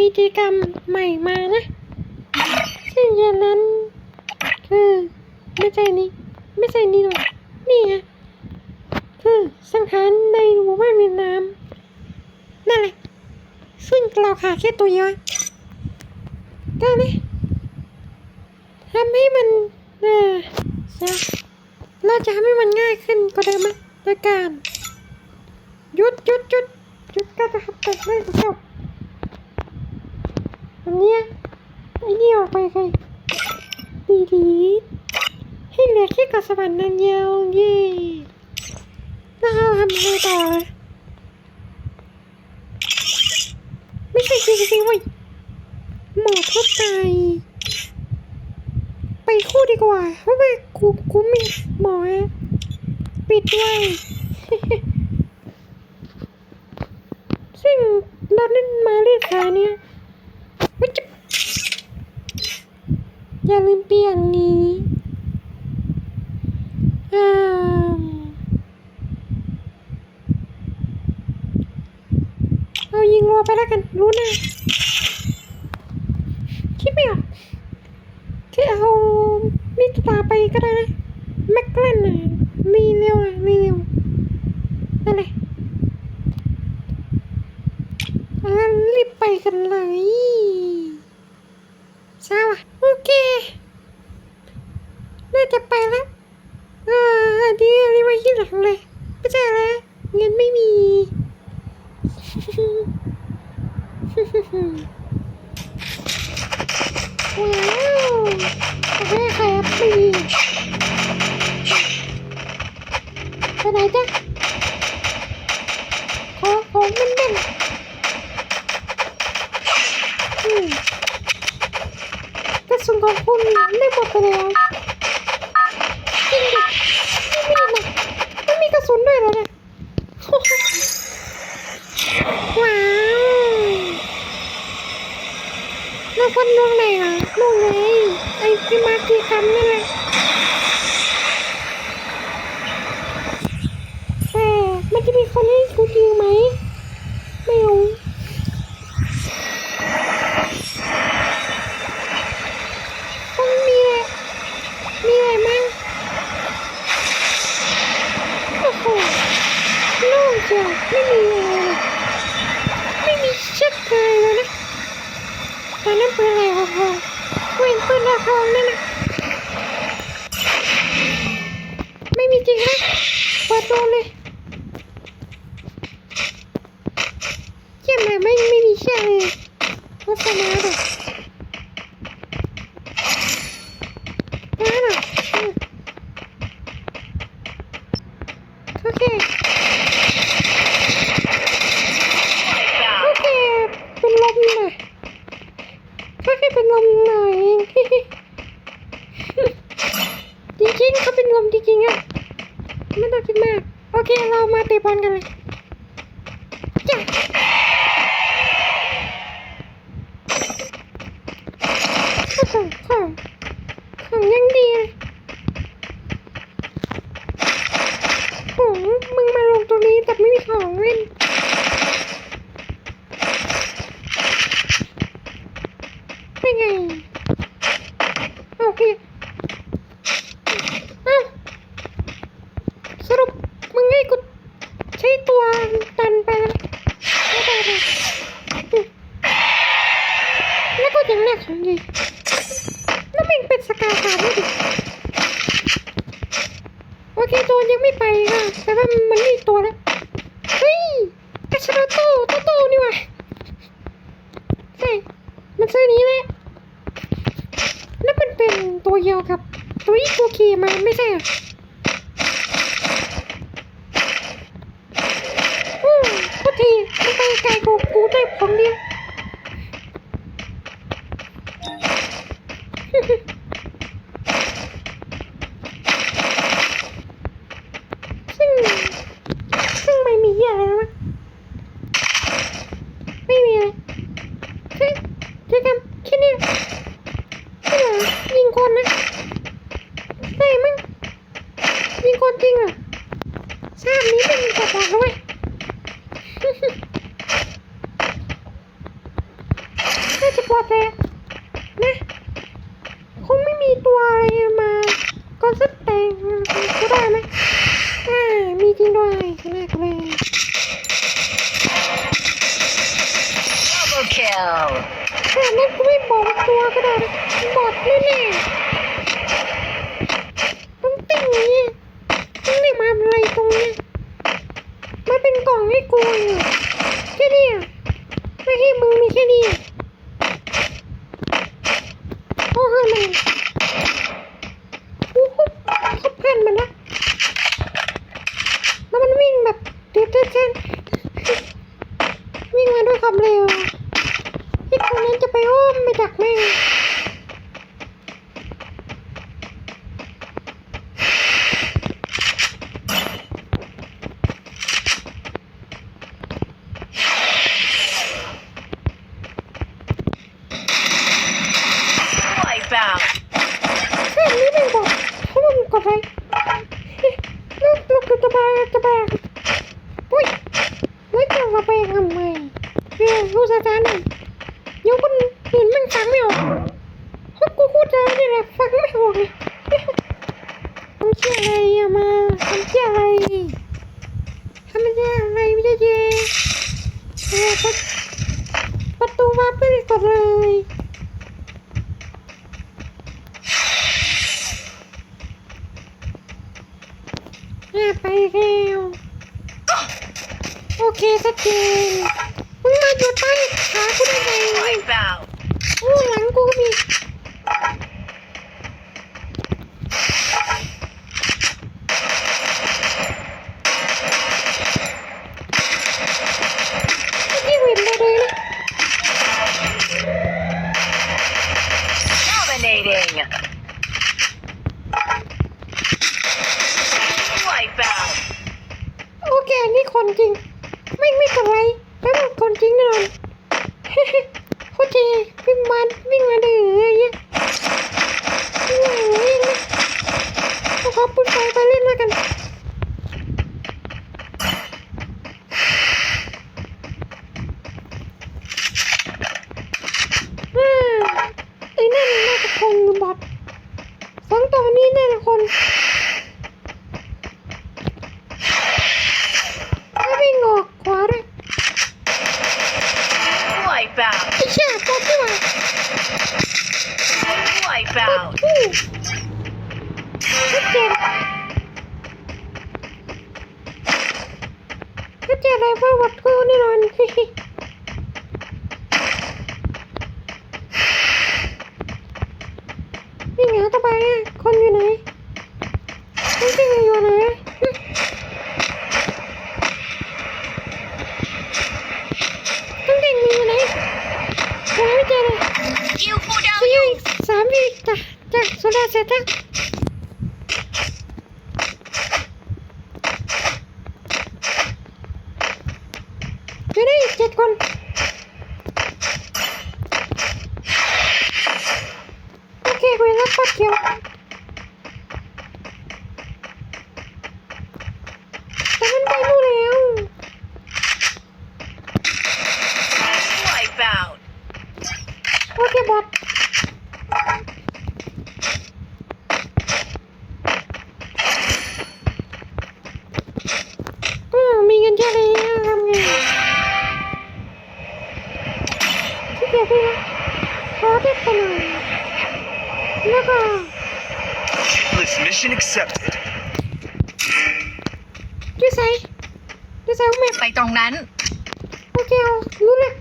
มีกิจกรรมใหม่มานะซึ่งอย่างนั้นคือไม่ใช่นี่ไม่ใช่นี่หรอกนี่ไงคือสังหารในหมู่บ้านเวียดนามนั่นแหละ ซึ่งเราขาดแค่ตัวเดียวก็เลยทำให้มันเออเราจะทำให้มันง่ายขึ้นกว่าเดิมไหมโดยการหยุดหยุดหยุดหยุดการกระทำแต่ไม่จบันเนี้ยไอ้นี่ออกไปใครดีดีให้เหลือแค่กาะสวรรค์นันเดียวเย่แล้วเราทำอะไรต่อไม่ใช่จริงๆเว้ยหมอทั่วไปไปคู่ดีกว่าเพราะว่ากูกูมีหมอปิดด้วยซึ่งเราเล่นมาเรียกขาเนี่ย อย่าลืมเปลี่ยนนี้เอายิงรัวไปแล้วกัน รู้นะ คิดไม่ออกที่เอามิตตาไปก็ได้นะแม็กเลนน่ะรีเร็วอะรีเร็วนั่นแหละรีบไปกันเลย ช้าอะโอเค น่าจะไปแล้วอ่าอันนี้รีบไปที่หลังเลยไม่ใช่แล้วเงินไม่มีว้าวโอเคครับปีามนี่แหละแต่มันจะมีคนให้กูยิงไหม ไม่รู้คงมีแหละมีอะไรมั่งโอ้โหโล่งเชียวไม่มีอะไรไม่มีเช็คเลยนะแต่นั่นเปืนอะไรของเขาปืนปืนดาวทองนั่นนะ จริงนะเปิดโดนเลยเยี่ยมเลยไม่ไม่มีเชื่อเลยโฆษณาแบบนั่นอะอืมโอเค โอเค เป็นลมหน่อยก็แค่เป็นลมหน่อยเอง จริงๆเขาเป็นลมจริงๆอะ ไม่ต้องคิดมาก โอเค เรามาเตะบอลกันเลยจ้ะของของของยังดีเลยโหมึงมาลงตรงนี้แต่ไม่มีของเล่นเป็นไงโอเคอ้าวสรุปมึงให้กูใช้ตัวตันไปแล้วไม่ได้เลยอืมแล้ว ก็ยังแรกของดีแล้วมันเป็นสกาขาด้วยดิโอเคตัวยังไม่ไปค่ะแต่ว่ามันมีตัวแล้วเฮ้ยกระชากโตโตโตนี่ว่าใช่มันซื้อนี้แหละแล้วมันเป็นตัวเดียวกับ ตัวที่กูขี่มาไม่ใช่เหรออืมโทษทีไม่ไปไกลกูกูได้ของเดียว ซึ่ง ซึ่งไม่มีอะไรแล้วมั้งไม่มีอะไร เฮ้ยเจอกันแค่เนี้ยไม่เหรอยิงคนนะได้มั้งยิงคนจริงเหรอ ชานี้เป็นกระบอกด้วยดเลยอะนะ คงไม่มีตัวอะไรมาก็สักแต่งก็ได้ไหมอ่า มีจริงด้วยขนาก็เลย Double kill. ขนาดนั้นกูไม่บอกตัวก็ได้นะบอดแน่ๆต้องติ่งนี้ต้องเรียกมาอะไรตรงเนี้ย เป็นกล่องให้กูอยู่แค่นี้ไม่ให้มึงมีแค่นี้โอ้โหเลยโอ้โหเขาพันมันนะแล้วมันวิ่งแบบเดือดเดือดเดือดวิ่งมาด้วยความเร็ว ไอ้คนนั้นจะไปอ้อมไปดักแม่ง Wipe out. แค่นี้ไม่บอกเพราะว่ามันกดไว้ลูก กจะแบกอุ้ยอุ้ยจะระแบกทำไมเรียนรู้สถานะเดี๋ยวคนอื่นมันฟังไม่ออกเพราะกูพูดจาเนี่ยแหละฟังไม่ออกเลยทำเชี่ยอะไรอะมาทำเชี่ยอะไรทำเชี่ยอะไรไม่ได้เย่เออประประตูวับไม่ได้กดเลย อะไปแล้วโอ เคชัดเจนมึงมาอยู่ใต้ขากูได้ไง Wipe out. โอ้หลังกูก็มีไม่เห็นเลยนะ Dominating. Wipe out. โอเคอันนี่คนจริง ไม่ไม่กดไลค์แล้วมันคนจริงแน่นอน โคตรเท่วิ่งมาวิ่งมาดื้อเลยเนี่ยวิ่งมาวิ่งมาขอปุ๊บไฟไปเล่นแล้วกัน อ่าไอ้นั่นน่าจะคนหรือบอทสองตัวนี้น่าจะคนถ้าวิ่งออกขวาด้วย Wipe out. ไอ้เชี่ยบอทที่ว่า Wipe out. อู้ชัดเจนชัดเจนเลยว่าบอทกูแน่นอน นี่ไงต่อไปอะคนอยู่ไหนคนที่อยู่ไหนอะต้องเด็กมีอยู่ไหนหาไม่เจอเลย You pull down สี่สามวิจ้ะ จ้ะโซดาเสร็จแล้วอยู่ได้อีกเจ็ดคน โอเคคุยแล้วปัดเขียวแต่มันไปนู่นแล้ว Wipe out. โอเคบอทอืมมีเงินเยอะเลยอะทำไงที่เกียจด้วยนะขอเด็ดไปหน่อยแล้วก็ List mission accepted. ดูใส่ดูใส่แม่ไปตรงนั้น โอเคเอารู้เลย